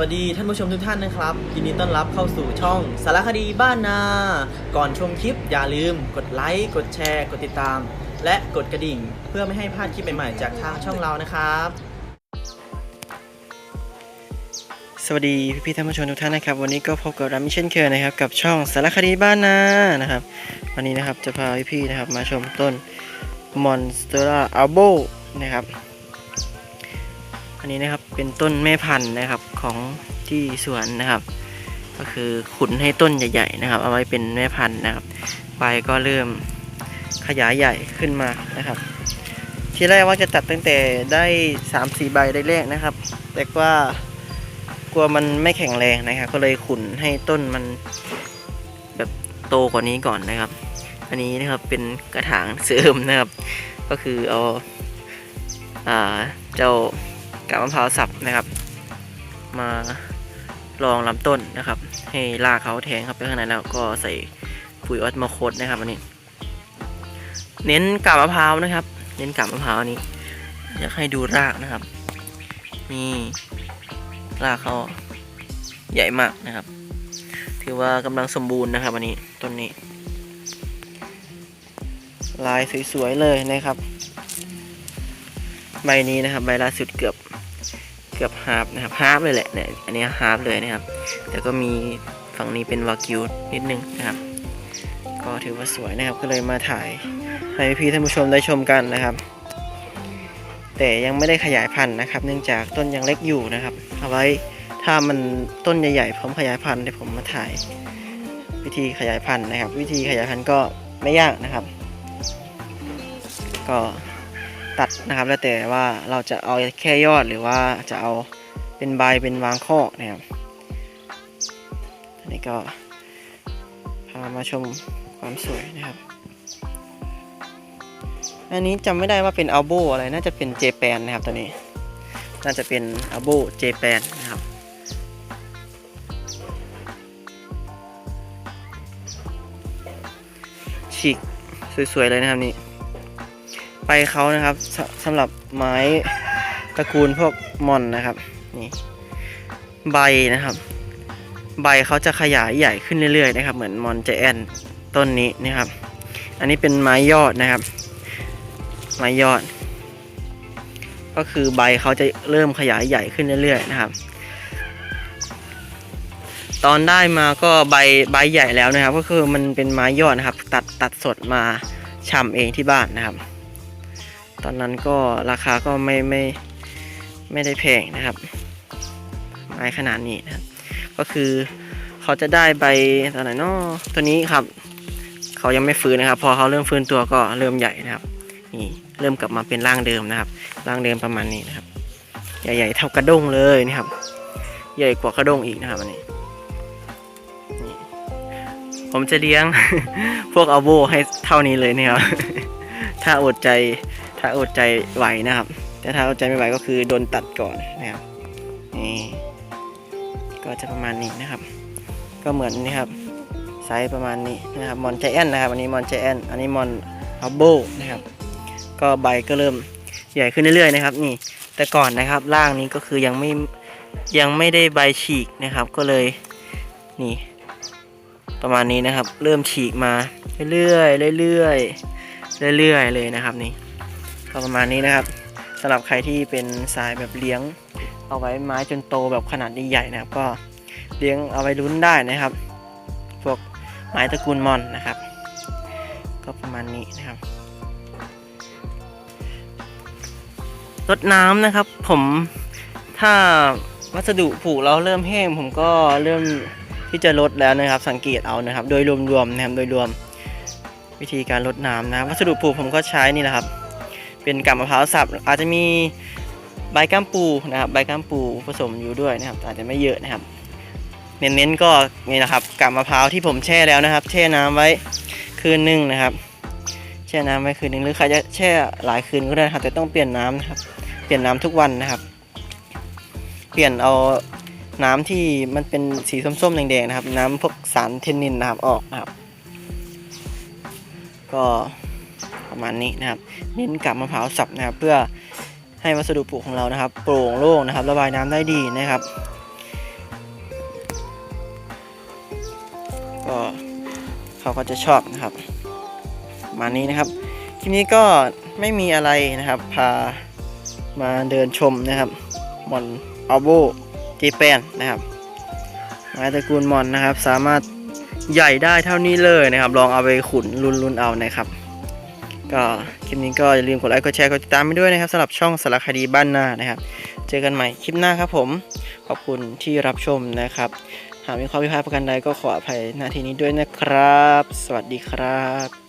วัสดีท่านผู้ชมทุกท่านนะครับยินดีต้อนรับเข้าสู่ช่องสารคดีบ้านนา ก่อนชมคลิปอย่าลืม กดไลค์กดแชร์ กดติดตาม และกดกระดิ่ง เพื่อไม่ให้พลาดคลิปใหม่ๆจากทางช่องเรานะครับ สวัสดีพี่ๆท่านผู้ชมทุกท่านนะครับ วันนี้ก็พบกับรามิเช่นเคยนะครับ กับช่องสารคดีบ้านนานะครับ วันนี้นะครับจะพาพี่ๆนะครับมาชมต้น Monstera Albo นะครับ นนี้นะครับเป็นต้นแม่พันธุ์นะครับของที่สวนนะครับ ก็คือขุนให้ต้นใหญ่ๆนะครับ เอาไว้เป็นแม่พันธุ์นะครับใบก็เริ่มขยายใหญ่ขึ้นมานะครับ ทีแรกว่าจะตัดตั้งแต่ได้3ามสี่ใบได้แรกนะครับ แต่ว่ากลัวมันไม่แข็งแรงนะครับ ก็เลยขุนให้ต้นมันแบบโตกว่านี้ก่อนนะครับ อันนี้นะครับเป็นกระถางเสริมนะครับ ก็คือเอาอ่าเจ้า กาบมะพร้าวสับนะครับ มารองลำต้นนะครับ ให้รากเขาแทงเข้าไปข้างในแล้วก็ใส่ปุ๋ยออสโมโคดนะครับอันนี้ เน้นกาบมะพร้าวนะครับ เน้นกาบมะพร้าวนี้อยากให้ดูรากนะครับ นี่รากเขาใหญ่มากนะครับ ถือว่ากำลังสมบูรณ์นะครับอันนี้ต้นนี้ ลายสวยๆเลยนะครับ ใบนี้นะครับ ใบล่าสุดเกือบ เกือบฮาร์ฟนะครับฮาร์ฟเลยแหละเนี่ยอันนี้ฮาร์ฟเลยนะครับ แต่ก็มีฝั่งนี้เป็นวากิวนิดนึงนะครับ ก็ถือว่าสวยนะครับ ก็เลยมาถ่ายให้พี่ท่านผู้ชมได้ชมกันนะครับ แต่ยังไม่ได้ขยายพันธุ์นะครับ เนื่องจากต้นยังเล็กอยู่นะครับ เอาไว้ถ้ามันต้นใหญ่ๆพร้อมขยายพันธุ์เดี๋ยวผมมาถ่ายวิธีขยายพันธุ์นะครับ วิธีขยายพันธุ์ก็ไม่ยากนะครับ ก็ ตัดนะครับ แล้วแต่ว่าเราจะเอาแค่ยอดหรือว่าจะเอาเป็นใบเป็นวางข้อกนะครับอันนี้ก็พามาชมความสวยนะครับอันนี้จำไม่ได้ว่าเป็นอัลโบอะไรน่าจะเป็นเจแปนนะครับตัวนี้ น่าจะเป็นอัลโบเจแปนนะครับฉีกสวยๆเลยนะครับนี่ ไปเขานะครับสสำหรับไม้ตระกูลพวกมอนนะครับนี่ใบนะครับ ใบเขาจะขยายใหญ่ขึ้นเรื่อยๆนะครับ เหมือนมอนเจแอนต้นนี้นะครับ อันนี้เป็นไม้ยอดนะครับ ไม้ยอด ก็คือใบเขาจะเริ่มขยายใหญ่ขึ้นเรื่อยๆนะครับ ตอนได้มาก็ใบใบใหญ่แล้วนะครับ ก็คือมันเป็นไม้ยอดนะครับ ตัดตัดสดมาชำเองที่บ้านนะครับ ตอนนั้นก็ราคาก็ไม่ไม่ไม่ได้แพงนะครับไม้ขนาดนี้นะครับ ก็คือเขาจะได้ใบตอนไหนเนาะตัวนี้ครับ เขายังไม่ฟื้นนะครับ พอเขาเริ่มฟื้นตัวก็เริ่มใหญ่นะครับ นี่เริ่มกลับมาเป็นร่างเดิมนะครับ ร่างเดิมประมาณนี้นะครับ ใหญ่ๆเท่ากระด้งเลยนะครับ ใหญ่กว่ากระด้งอีกนะครับอันนี้ผมจะเลี้ยงพวกอัลโบให้เท่านี้เลยเนี่ยครับ ถ้าอดใจ ถ้าอดใจไหวนะครับ แต่ถ้าอดใจไม่ไหวก็คือโดนตัดก่อนนะครับนี่ก็จะประมาณนี้นะครับ ก็เหมือนนี่ครับไซส์ประมาณนี้นะครับมอนใจแอนนะครับ อันนี้มอนใจแอนอันนี้มอนอัลโบนะครับ ก็ใบก็เริ่มใหญ่ขึ้นเรื่อยๆนะครับ นี่แต่ก่อนนะครับร่างนี้ก็คือยังไม่ยังไม่ได้ใบฉีกนะครับ ก็เลยนี่ ประมาณนี้นะครับ เริ่มฉีกมาเรื่อยๆเรื่อยๆเรื่อยๆเลยนะครับนี่ ก็ประมาณนี้นะครับสำหรับใครที่เป็นสายแบบเลี้ยง เอาไว้ไม้จนโตแบบขนาดใหญ่ๆนะครับ ก็เลี้ยงเอาไว้ลุ้นได้นะครับ พวกไม้ตระกูลมอนนะครับ ก็ประมาณนี้นะครับรดน้ำนะครับ ผมถ้าวัสดุผูกเราเริ่มแห้ง ผมก็เริ่มที่จะลดแล้วนะครับ สังเกตเอานะครับ โดยรวมๆนะครับโดยรวมวิธีการลดน้ำนะ วัสดุปลูกผมก็ใช้นี่แหละครับ เป็นกาบมะพร้าวสับ อาจจะมีใบก้ามปูนะครับ ใบก้ามปูผสมอยู่ด้วยนะครับ อาจจะไม่เยอะนะครับ เน้นๆก็นี่นะครับกาบมะพร้าวที่ผมแช่แล้วนะครับ แช่น้ำไว้คืนหนึ่งนะครับ แช่น้ำไว้คืนหนึ่งหรือใครจะแช่หลายคืนก็ได้นะครับแต่ต้องเปลี่ยนน้ำนะครับ เปลี่ยนน้ำทุกวันนะครับ เปลี่ยนเอาน้ำที่มันเป็นสีส้มๆแดงๆนะครับ น้ำพวกสารเทนนินนะครับออกนะครับ ก็ ประมาณนี้นะครับ เน้นกับมะพร้าวสับนะครับ เพื่อให้วัสดุปลูกของเรานะครับ โปร่งโล่งนะครับ ระบายน้ำได้ดีนะครับ ก็เขาก็จะชอบนะครับมานี้นะครับทีนี้ก็ไม่มีอะไรนะครับ พามาเดินชมนะครับมอนอัลโบจีแปนนะครับไม้ตระกูลมอนนะครับ สามารถใหญ่ได้เท่านี้เลยนะครับ ลองเอาไปขุนรุนรุนเอานะครับ ก็คลิปนี้ก็อย่าลืมกดไลค์กดแชร์กดติดตามไปด้วยนะครับสำหรับช่องสารคดีบ้านนานะครับ เจอกันใหม่คลิปหน้าครับผม ขอบคุณที่รับชมนะครับ หากมีข้อพิพาทประกันใดก็ขออภัยหน้าที่นี้ด้วยนะครับ สวัสดีครับ